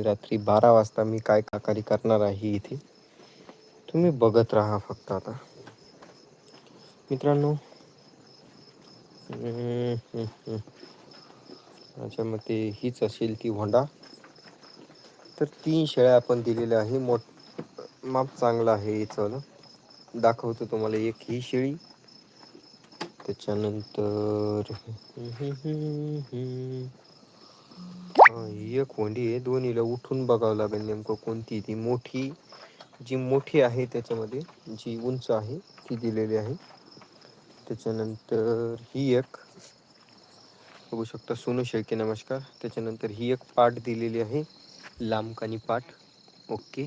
आणि रात्री बारा वाजता मी काय काकारी करणार आहे इथे? तुम्ही बघत राहा फक्त आता. मित्रांनो माझ्या मते हीच असेल ती होंडा. तर तीन शेळ्या आपण दिलेल्या आहे. मोठ माप चांगलं आहे चल दाखवतो तुम्हाला एक ही शेळी. त्याच्यानंतर एक कोंडी आहे. दोन्हीला उठून बघावं लागेल नेमकं कोणती ती मोठी. जी मोठी आहे त्याच्यामध्ये जी उंच आहे ती दिलेली आहे. त्याच्यानंतर ही एक बघू शकता सोनू शेळके नमस्कार. त्याच्यानंतर ही एक पाठ दिलेली आहे लांबकानी पाठ ओके.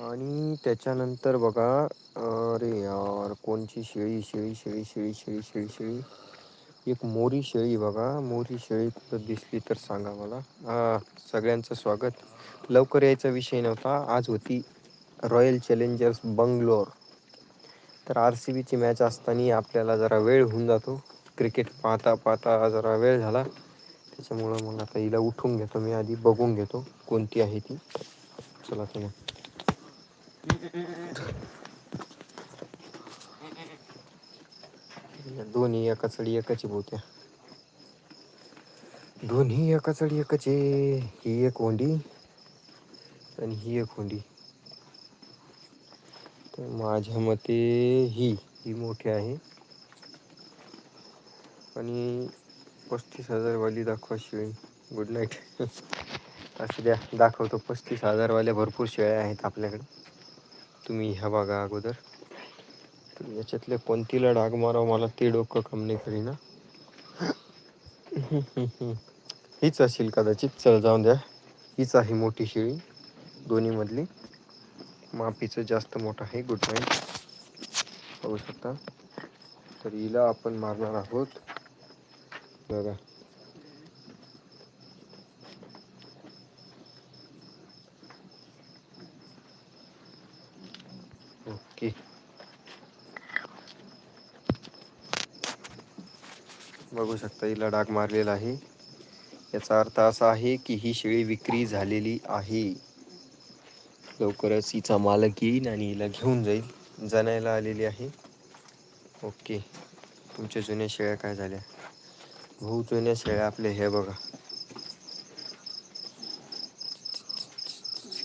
आणि त्याच्यानंतर बघा अरे यार कोणची शेळी शेळी शेळी शेळी शेळी शेळी शेळी. एक मोरी शेळी बघा. मोरी शेळी कुठं दिसली तर सांगा मला. सगळ्यांचं स्वागत. लवकर यायचा विषय नव्हता. आज होती रॉयल चॅलेंजर्स बंगलोर तर आर सी बीची मॅच असताना आपल्याला जरा वेळ होऊन जातो. क्रिकेट पाहता पाहता जरा वेळ झाला. त्याच्यामुळं मग आता हिला उठून घेतो मी आधी. बघून घेतो कोणती आहे ती. चला तुम्ही दोन्ही एकाचडी एकाची बोत्या दोन्ही एकाचडी एकाचे. ही एक होंडी आणि ही एक होंडी. तर माझ्या मते ही ही मोठी आहे. आणि पस्तीस हजारवाली दाखवा शेळी गुड नाईट असं द्या दाखवतो. पस्तीस हजारवाल्या भरपूर शेळ्या आहेत आपल्याकडे. तुम्ही ह्या बघा अगोदर. याच्यातले कोणतीला डाग मारावं? मला ते डोकं कम नाही करीना. हीच असेल कदाचित. चल जाऊन द्या. हीच आहे मोठी शेळी दोन्हीमधली. मापीचं जास्त मोठं आहे. गुड नाईट पाहू शकता. तर हिला आपण मारणार आहोत. बघा. ओके. बघू शकता हिला डाग मारलेला आहे. याचा अर्थ असा आहे की ही शेळी विक्री झालेली आहे. लवकरच हिचा मालक येईल आणि हिला घेऊन जाईल. जनायला आलेली आहे. ओके. तुमच्या जुन्या शेळ्या काय झाल्या? भाऊ जुन्या शेळ्या आपल्या हे बघा.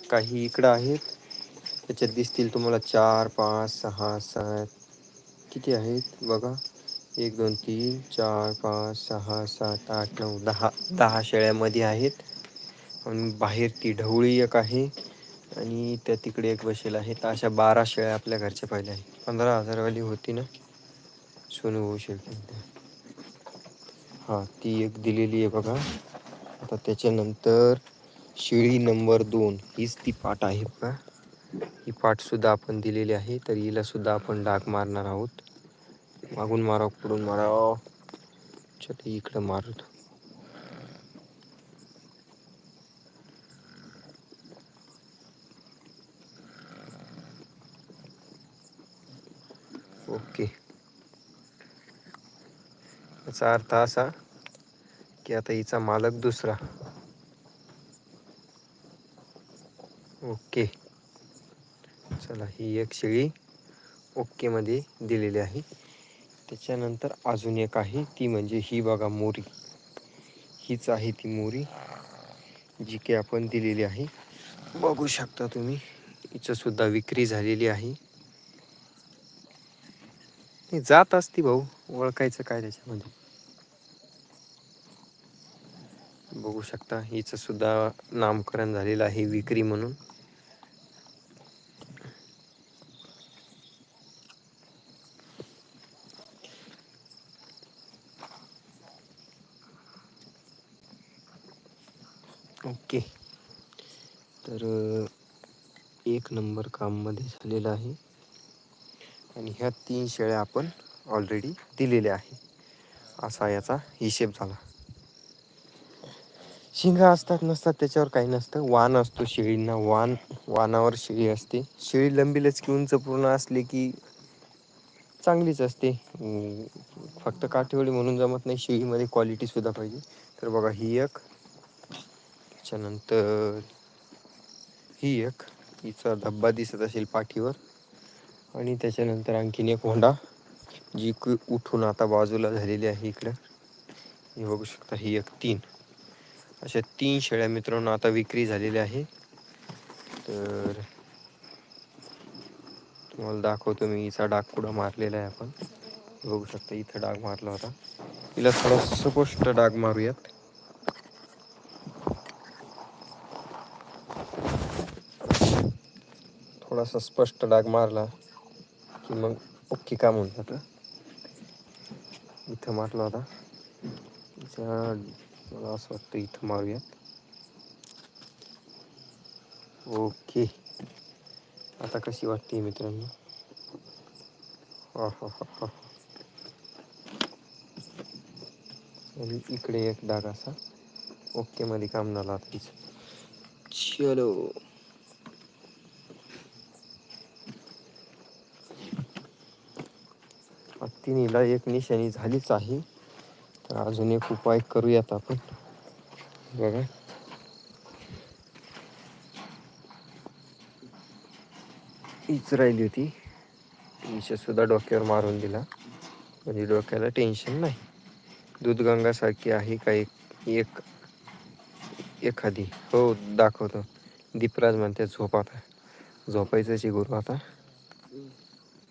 काही इकडं आहेत. त्याच्यात दिसतील तुम्हाला चार पाच सहा सात. किती आहेत? बघा. एक दोन तीन चार पाच सहा सात आठ नऊ दहा. दहा शेळ्यामध्ये आहेत. आणि बाहेर ती ढवळी एक आहे आणि त्या तिकडे एक बसेल आहे. तर अशा बारा शेळ्या आपल्या घरच्या पाहिल्या आहेत. पंधरा हजारवाली होती ना? सोनू होऊ शकते. हां ती एक दिलेली आहे बघा. आता त्याच्यानंतर शेळी नंबर दोन. हीच ती पाट आहे बघा. ही पाठसुद्धा आपण दिलेली आहे. तर हिला सुद्धा आपण डाग मारणार आहोत. मागून मारा पुढून मारा. चल इकडं मारतो ओके. याचा अर्थ असा की आता हिचा मालक दुसरा. ओके. चला ही एक शेळी ओकेमध्ये दिलेली आहे. त्याच्यानंतर अजून एक आहे ती म्हणजे ही बघा मोरी. हीच आहे ती मोरी जी की आपण दिलेली आहे. बघू शकता तुम्ही हिचंसुद्धा विक्री झालेली आहे. जात असती भाऊ ओळखायचं काय त्याच्यामध्ये? बघू शकता हिचं सुद्धा नामकरण झालेलं आहे विक्री म्हणून ओके तर एक काममध्ये झालेलं आहे. आणि ह्या तीन शेळ्या आपण ऑलरेडी दिलेल्या आहे. असा याचा हिशेब झाला. शिंगा असतात नसतात त्याच्यावर काही नसतं. वान असतो शेळींना. वान वानावर शेळी असते. शेळी लंबी लचकी उंच पूर्ण असली की चांगलीच असते. फक्त काठेवळी म्हणून जमत नाही. शेळीमध्ये क्वालिटीसुद्धा पाहिजे. तर बघा ही एक. त्याच्यानंतर ही एक. हिचा धब्बा दिसत असेल पाठीवर. आणि त्याच्यानंतर आणखीन एक होंडा जी उठून आता बाजूला झालेली आहे इकडं. हे बघू शकता ही एक तीन. अशा तीन शेळ्या मित्रांनो आता विक्री झालेल्या आहे. तर तुम्हाला दाखवतो मी हिचा डाग कुठं मारलेला आहे आपण. बघू शकता इथं डाग मारला होता. तिला थोडा स्पष्ट डाग मारूयात. थोडासा स्पष्ट डाग मारला की मग ओके काम होऊन जातं इथं मारला होता मला असं वाटतं इथं मारूयात. ओके. आता कशी वाटते मित्रांनो? हा हा हा हा आणि इकडे एक डाग असा. ओके मध्ये काम झाला आता चलो. तिन्हीला एक निशाणी झालीच आहे. तर अजून एक उपाय करूयात आपण. बघा. हीच राहिली होती. निशासुद्धा सुद्धा डोक्यावर मारून दिला. म्हणजे डोक्याला टेन्शन नाही. दूधगंगासारखी आहे का एक एक एखादी? हो दाखवतो. दीपराज म्हणते झोप आता झोपायचं गुरु आता.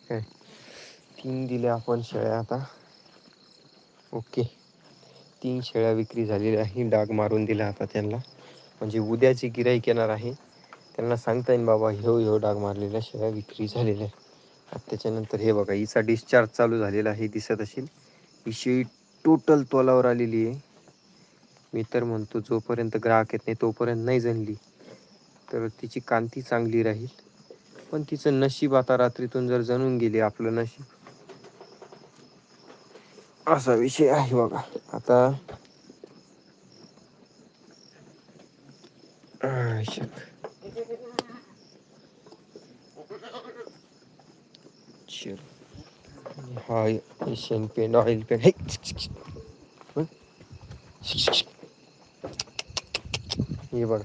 काय? तीन दिल्या आपण शेळ्या आता. ओके. तीन शेळ्या विक्री झालेल्या आहे डाग मारून दिला आता त्यांना. म्हणजे उद्याची गिराईक येणार आहे. त्यांना सांगता येईल बाबा ह्यो ह्यो डाग मारलेल्या शेळ्या विक्री झालेल्या आहे त्याच्यानंतर हे बघा हिचा डिस्चार्ज चालू झालेला आहे दिसत असेल. ही शेळी टोटल तोलावर आलेली आहे. मी तर म्हणतो जोपर्यंत ग्राहक येत नाही तोपर्यंत नाही जणली तर तिची कांती चांगली राहील. पण तिचं नशीब आता रात्रीतून जर जणून गेली आपलं नशीब असा विषय आहे बघा. आता हा एशियन पेंट ऑइल पेंट हे. हे? बघा.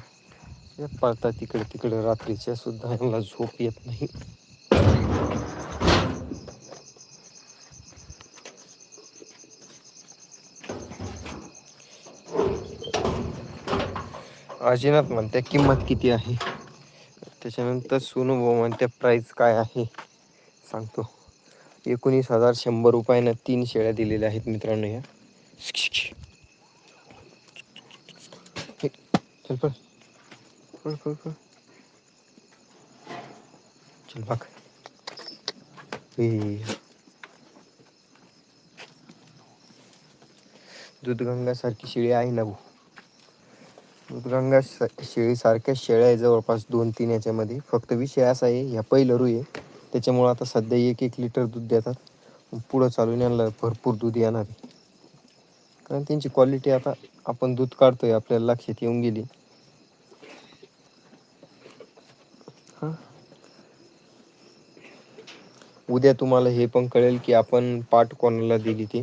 हे तिकडे तिकडे रात्रीच्या सुद्धा यांना झोप येत नाही. अजिनाथ म्हणते किंमत किती आहे? त्याच्यानंतर सोनू भाऊ म्हणते प्राईस काय आहे? सांगतो. एकोणीस हजार शंभर रुपयानं तीन शेळ्या दिलेल्या आहेत मित्रांनो ह्या चल पळ. पळ पळ पळ. चल बघ हे. दूधगंगासारखी शेळी आहे ना भाऊ. दूधगंगा शेळीसारख्या शेळ्या आहे जवळपास दोन तीन याच्यामध्ये. फक्त विषय असा आहे ह्या पहिलं रू आहे. त्याच्यामुळं आता सध्या एक एक लिटर दूध देतात. पुढं चालून यांना भरपूर दूध येणार आहे. कारण त्यांची क्वालिटी आता आपण दूध काढतोय आपल्याला लक्षात येऊन गेली. हां. उद्या तुम्हाला हे पण कळेल की आपण पाठ कोणाला दिली ती.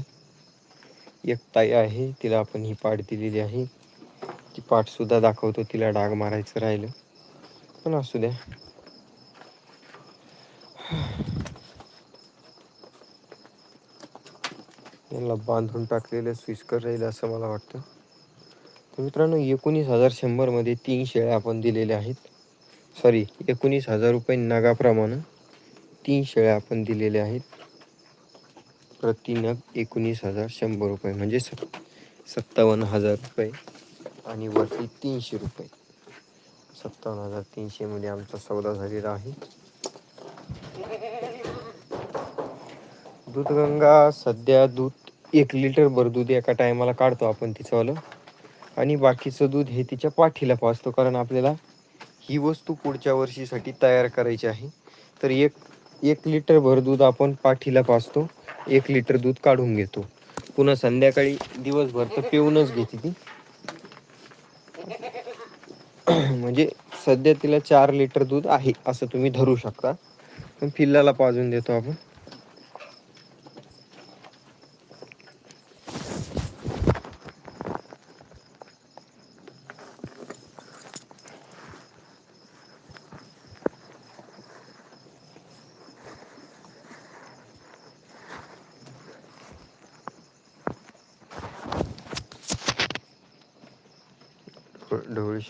एक ताई आहे तिला आपण ही पाठ दिलेली आहे. ती पाठसुद्धा दाखवतो तिला डाग मारायचं राहिलं. पण असू द्या. यांना बांधून टाकलेलं स्विचकर राहील असं मला वाटतं. तर मित्रांनो एकोणीस हजार शंभरमध्ये तीन शेळ्या आपण दिलेल्या आहेत. सॉरी एकोणीस हजार रुपये नगाप्रमाणे तीन शेळ्या आपण दिलेल्या आहेत. प्रति नग एकोणीस हजार शंभर रुपये म्हणजे सत् सत्तावन्न हजार रुपये. आणि वरती तीनशे रुपये. सत्तावन्न हजार तीनशेमध्ये आमचा सौदा झालेला आहे. दूधगंगा सध्या दूध एक लिटर भर दूध एका टायमाला काढतो आपण तिचंवालं. आणि बाकीचं दूध हे तिच्या पाठीला पाचतो कारण आपल्याला ही वस्तू पुढच्या वर्षीसाठी तयार करायची आहे. तर एक एक लिटर भर दूध आपण पाठीला पाचतो एक लिटर दूध काढून घेतो. पुन्हा संध्याकाळी दिवसभर तर पिऊनच घेते ती. म्हणजे सध्या तिला चार लिटर दूध आहे असं तुम्ही धरू शकता. पण पिल्लाला पाजून देतो आपण. ढवळी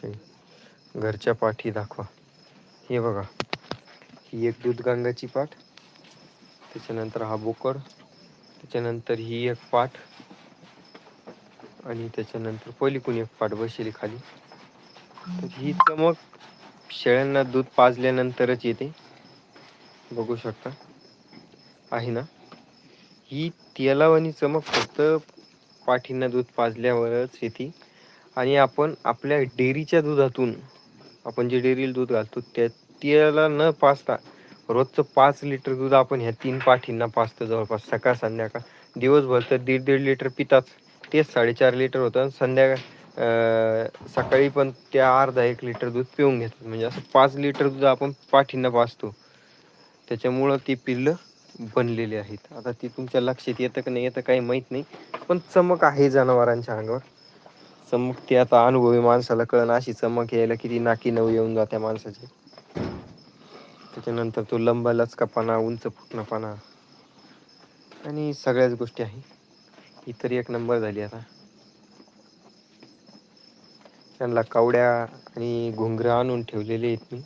घरच्या पाठी दाखवा. हे बघा. ही एक दूध गंगाची पाठ. त्याच्यानंतर हा बोकड. त्याच्यानंतर ही एक पाठ. आणि त्याच्यानंतर पलीकून एक पाठ बसली खाली. तर ही चमक शेळ्यांना दूध पाजल्यानंतरच येते. बघू शकता. आहे ना? ही तेलावानी चमक फक्त पाठींना दूध पाजल्यावरच येते. आणि आपण आपल्या डेअरीच्या दुधातून आपण जे डेअरीला दूध घालतो त्या त्याला न पाचता रोजचं पाच लिटर दूध आपण ह्या तीन पाठींना पाजतो जवळपास सकाळ संध्याकाळ. दिवसभर तर दीड दीड लिटर पिताच तेच साडेचार लिटर होतं संध्याकाळ सकाळी पण त्या अर्धा एक लिटर दूध पिऊन घेतात. म्हणजे असं पाच लिटर दूध आपण पाठींना पाचतो त्याच्यामुळं ती पिल्लं बनलेली आहेत. आता ती तुमच्या लक्षात येतं का नाही येतं काही माहीत नाही. पण चमक आहे जनावरांच्या अंगावर. चमक ती आता अनुभवी माणसाला कळण अशी चमक यायला किती नाकी नऊ येऊन जाते माणसाची. त्याच्यानंतर तो लंब लचकापणा उंच फुटणापणा. आणि सगळ्याच गोष्टी आहे. ही तरी एक नंबर झाली आता. त्यांना कावड्या आणि घुंगरं आणून ठेवलेले आहेत मी.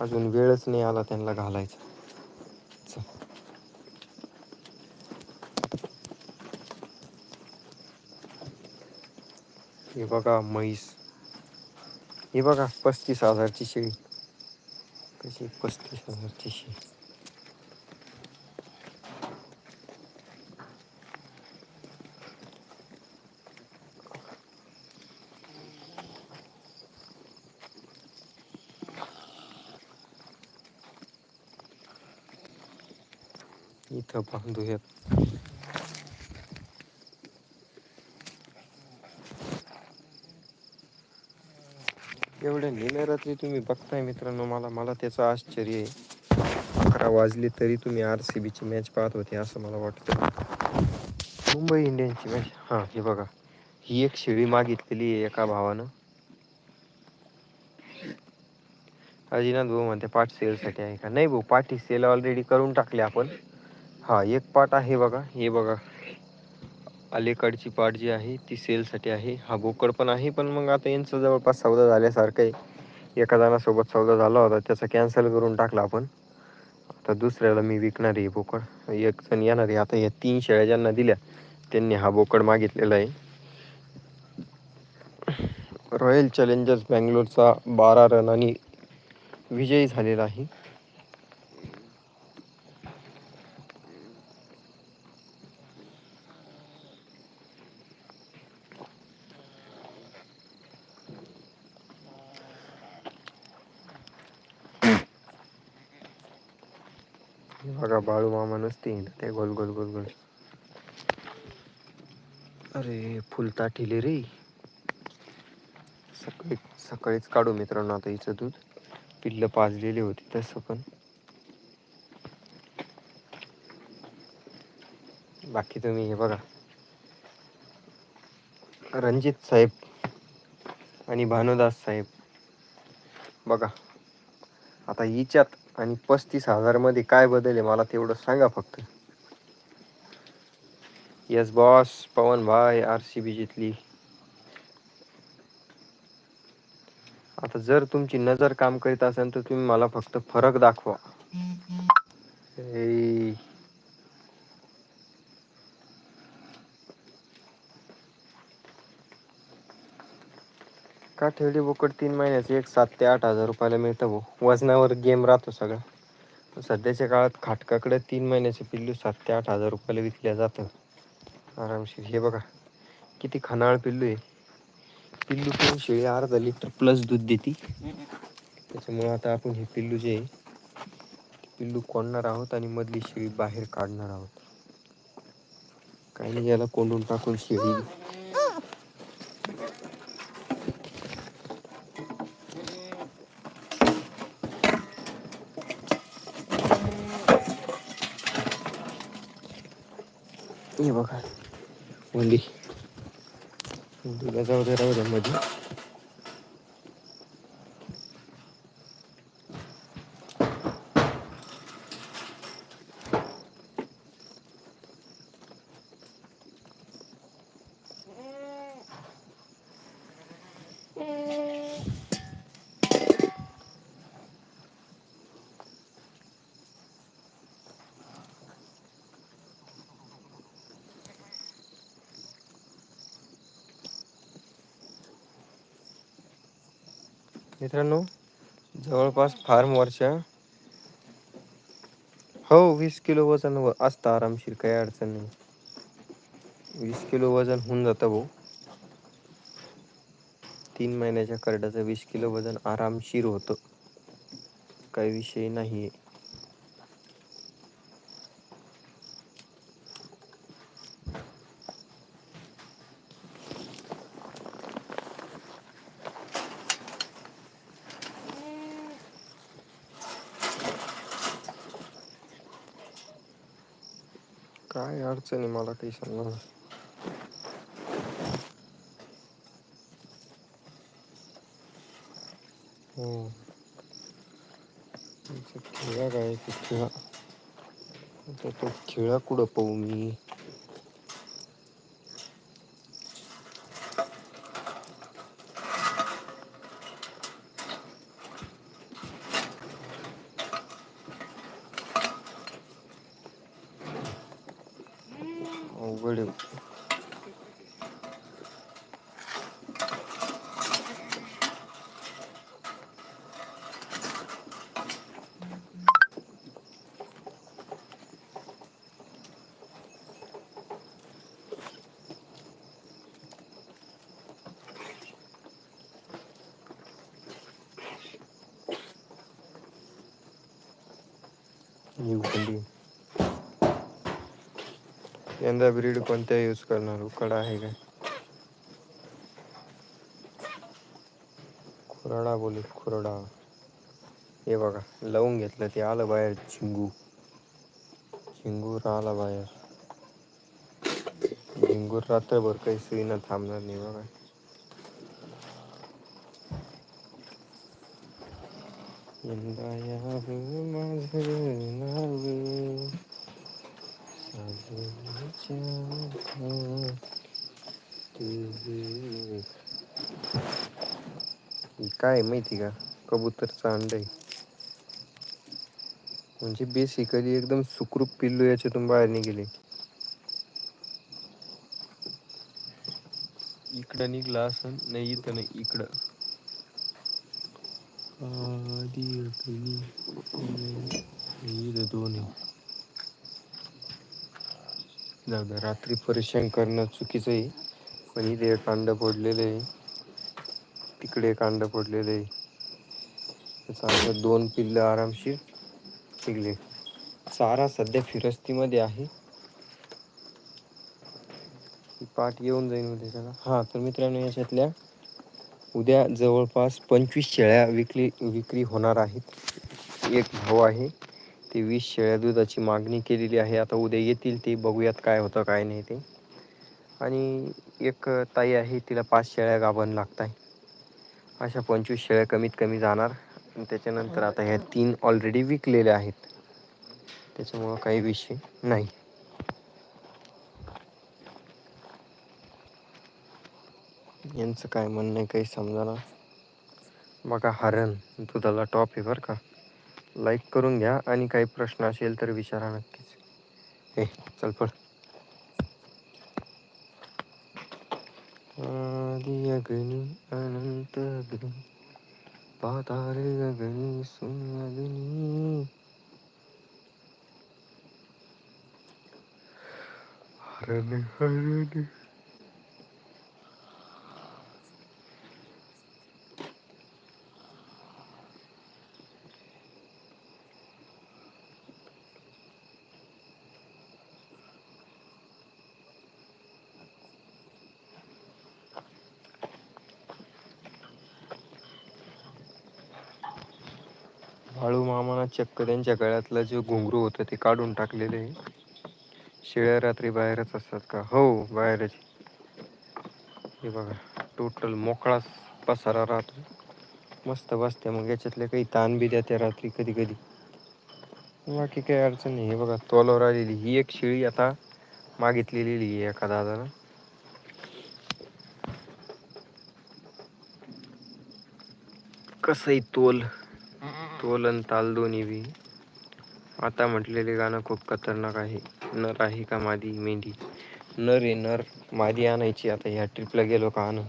अजून वेळच नाही आला त्यांना घालायचा. हे बघा म्हैस. हे बघा पस्तीस हजारची शेळी. कशी पस्तीस हजारची शेळी. इथं बांधूयात. एवढ्या निम्या तुम्ही बघताय मित्रांनो मला. मला त्याचं आश्चर्य आहे. अकरा वाजले तरी तुम्ही आर सी बीची मॅच पाहत होते असं मला वाटतं. मुंबई इंडियन्सची मॅच हां हे बघा. ही एक शेळी मागितलेली आहे एका भावानं. अजिनाथ भाऊ म्हणते पाठ सेलसाठी आहे का? नाही भाऊ पाठी सेल ऑलरेडी करून टाकले आपण. हा एक पाठ आहे बघा. हे बघा. अलीकडची पाट जी आहे ती सेलसाठी आहे. हा बोकड पण आहे पण मग आता यांचं जवळपास सौदा झाल्यासारखं आहे. एका जणासोबत सौदा झाला होता त्याचा कॅन्सल करून टाकला आपण. आता दुसऱ्याला मी विकणार आहे बोकड एक जण येणार आहे. आता या तीन शेळ्या ज्यांना दिल्या त्यांनी हा बोकड मागितलेला आहे. रॉयल चॅलेंजर्स बँगलोरचा बारा रनांनी विजयी झालेला आहे. बघा बाळू मामा नसते ते गोल गोल गोल गोल. अरे फुल ठेले रे. सकाळी सकाळीच काढू मित्रांनो आता हिचं दूध. पिल्ल पाजलेली होती तसं पण. बाकी तुम्ही हे बघा. रणजित साहेब आणि भानुदास साहेब. बघा आता हिच्यात आणि पस्तीस हजारमध्ये काय बदल आहे मला तेवढं सांगा फक्त. यस बॉस पवन भाई आर सी बी जितली. आता जर तुमची नजर काम करीत असेल तर तुम्ही मला फक्त फरक दाखवा. का ठेवली बोकड तीन महिन्याचे एक सात ते आठ हजार रुपयाला मिळतं भाऊ. वजनावर गेम राहतो सगळा. सध्याच्या काळात खाटकाकडे तीन महिन्याचे पिल्लू सात ते आठ हजार रुपयाला विकल्या जातं. आरामशीर. हे बघा किती खनाळ पिल्लू आहे. पिल्लू पण शेळी अर्धा लिटर प्लस दूध देते. त्याच्यामुळे आता आपण हे पिल्लू जे आहे पिल्लू कोंडणार आहोत आणि मधली शेळी बाहेर काढणार आहोत. काही नाही याला कोंडून टाकून शेळी बघा. उंदी उंदीला जाऊ दे राहू द्या मध्ये मित्रांनो जवळपास फार्मवरच्या हो वीस किलो वजन व असतं आरामशीर काही अडचण नाही. वीस किलो वजन होऊन जातं भाऊ. तीन महिन्याच्या करड्याचं वीस किलो वजन आरामशीर होतं. काही विषय नाही. आहे अडचण मला काही समजना. हो. खिळा काय ते खिळा आता तो खिळा कुठं पाहू मी? अवघड आहे. न्यू कंडी यंदा ब्रीड कोणत्या यूज करणार उकडा आहे काय? खुराडा बोलू खुरडा हे बघा लावून घेतलं ते आलं बाहेर चिंगू चिंगूर आला बाहेर. झिंगूर रात्रभर काही सुईना थांबणार नाही बघा. यंदा यावं माझं नाव काय माहिती का कबूतरचा अंड आहे. म्हणजे बेसिकली एकदम सुखरूप पिल्लू याच्यातून बाहेर निघेले. इकडं निघला असं नाही इथं नाही इकडं. दोन आहे. जाऊ द्या रात्री परेशान करणं चुकीचं आहे. पण इथे एक अंड पडलेलं आहे. तिकडे एक अंड पडलेलं आहे. त्याचा दोन पिल्ल आरामशीर निघले. चारा सध्या फिरस्तीमध्ये आहे. पाठ येऊन जाईल उद्या त्याला हां तर मित्रांनो याच्यातल्या उद्या जवळपास पंचवीस शेळ्या विकली विक्री होणार आहेत. एक भाऊ आहे. ते वीस शेळ्या दुधाची मागणी केलेली आहे आता उद्या येतील ते बघूयात काय होतं काय नाही ते. आणि एक ताई आहे तिला पाच शेळ्या गाभण आहे अशा पंचवीस शेळ्या कमीत कमी जाणार. त्याच्यानंतर आता ह्या तीन ऑलरेडी विकलेल्या आहेत. त्याच्यामुळं काही विषय नाही. यांचं काय म्हणणं काही समजना. बघा हरण दुधाला टॉप आहे बरं का. लाईक करून घ्या आणि काही प्रश्न असेल तर विचारा नक्कीच. हे चल पळ. आदी अगनी अनंत अग्नी पातारे अग्नी सुन अग्नी हरण हरण बाळू मामाना चक्क त्यांच्या गळ्यातलं जे घुंगरू होतं ते काढून टाकलेले आहे. शेळ्या रात्री बाहेरच असतात का हो बाहेरच. हे बघा टोटल मोकळाच पसारा राहतो. मस्त बसते मग याच्यातले काही ताण बी देत रात्री कधी कधी. बाकी काही अडचण नाही हे बघा तोलावर आलेली ही एक शिळी आता मागितलेली आहे एका दादाला कसंही तोल तोल आणि ताल दोन्ही बी. आता म्हटलेले गाणं खूप खतरनाक आहे. नर आहे का मादी मेंढी? नर आहे नर मादी आणायची आता. ह्या ट्रिपला गेलो का आण?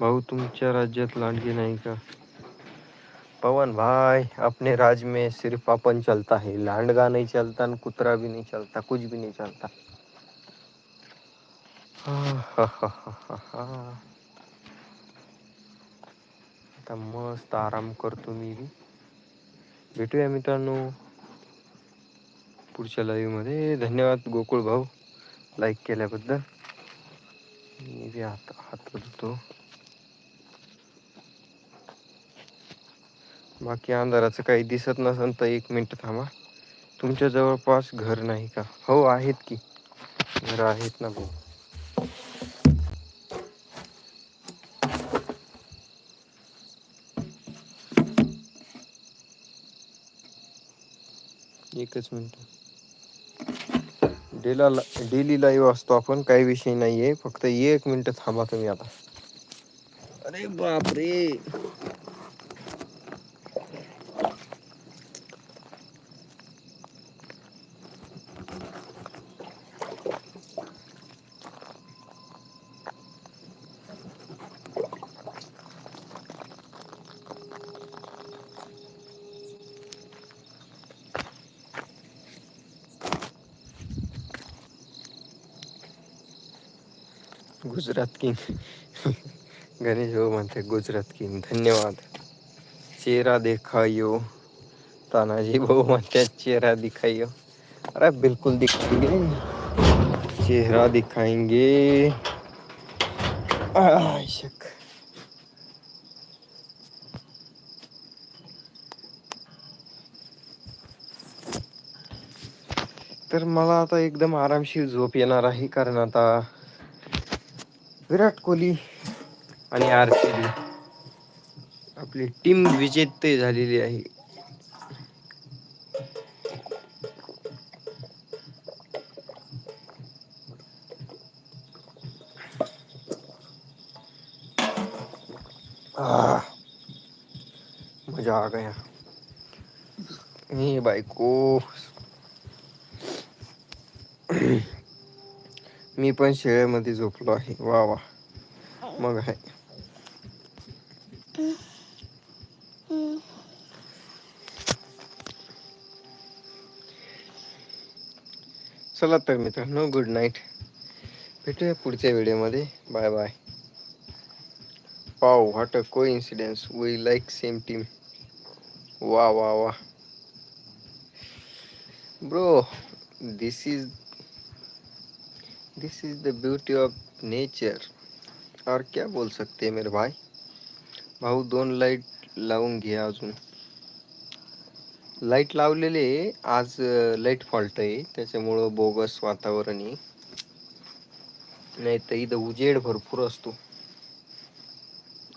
भाऊ तुमच्या राज्यात लांडगे नाही का? पवन भाई अपने राज में सिर्फ अपन चलता है। लांडगा नहीं चलता कुतरा भी नहीं चलता कुछ भी नहीं चलता। हा, हा, हा, हा, हा. आता मस्त आराम करतो मी भेटूया मित्रांनो पुढच्या लाईव्हमध्ये. धन्यवाद गोकुळ भाऊ लाईक केल्याबद्दल. मी बी हात हात धुतो. बाकी अंधाराचं काही दिसत नसेल तर एक मिनटं थांबा. तुमच्या जवळपास घर नाही का? हो आहेत की. घर आहेत ना भाऊ. एकच मिनिट. डेला डेली लाईव्ह असतो आपण काही विषय नाहीये. फक्त एक मिनिट थांबा तुम्ही आता. अरे बापरे! रे गुजरात किंग गणेश भाऊ म्हणते गुजरात किंग धन्यवाद. चेहरा दिखाइयो. तानाजी भाऊ म्हणते चेहरा दिखाइयो. अरे बिल्कुल दिखाएंगे. चेहरा दिखाएंगे. आय, शक. तर मला आता एकदम आरामशीर झोप येणार आहे कारण आता विराट कोहली आणि आर सी बी. आपली टीम विजेते झालेली आहे. मजा आ गया. हे बायको. मी पण शेळ्यामध्ये झोपलो आहे. वा वा. मग आहे. चला तर मित्रांनो गुड नाईट भेटूया पुढच्या व्हिडिओमध्ये. बाय बाय पाव what a coincidence we like same team वा वा वा bro this is this is the beauty of nature और क्या बोल सकते मेरे भाई भाऊ दोन लाइट लावून घ्या अजून लाइट लावलेले आहे. आज लाइट फॉल्ट आहे त्याच्यामुळं बोगस वातावरण आहे नाही तर इथं उजेड भरपूर असतो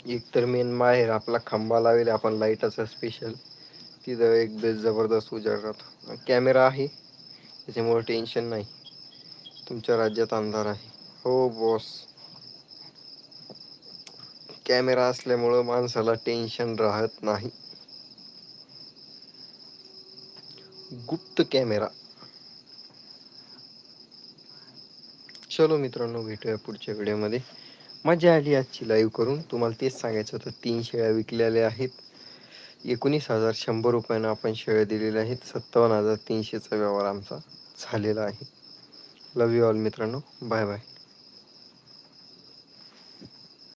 एक तर मेन माहेर आपला खांबा लावेल आपण लाईटाचा स्पेशल तिथं एक बेस जबरदस्त उजेड राहतो कॅमेरा आहे त्याच्यामुळं टेन्शन नाही तुमच्या राज्यात अंधार आहे. हो बॉस कॅमेरा असल्यामुळं माणसाला टेन्शन राहत नाही. गुप्त कॅमेरा चलो मित्रांनो भेटूया पुढच्या व्हिडिओमध्ये. मजा आली आजची लाईव्ह करून. तुम्हाला तेच सांगायचं होतं तीन शेळ्या विकलेल्या आहेत. एकोणीस हजार शंभर रुपयानं आपण शेळ्या दिलेल्या आहेत. सत्तावन्न हजार तीनशेचा व्यवहार आमचा झालेला आहे. लव यू ऑल मित्रांनो. Bye bye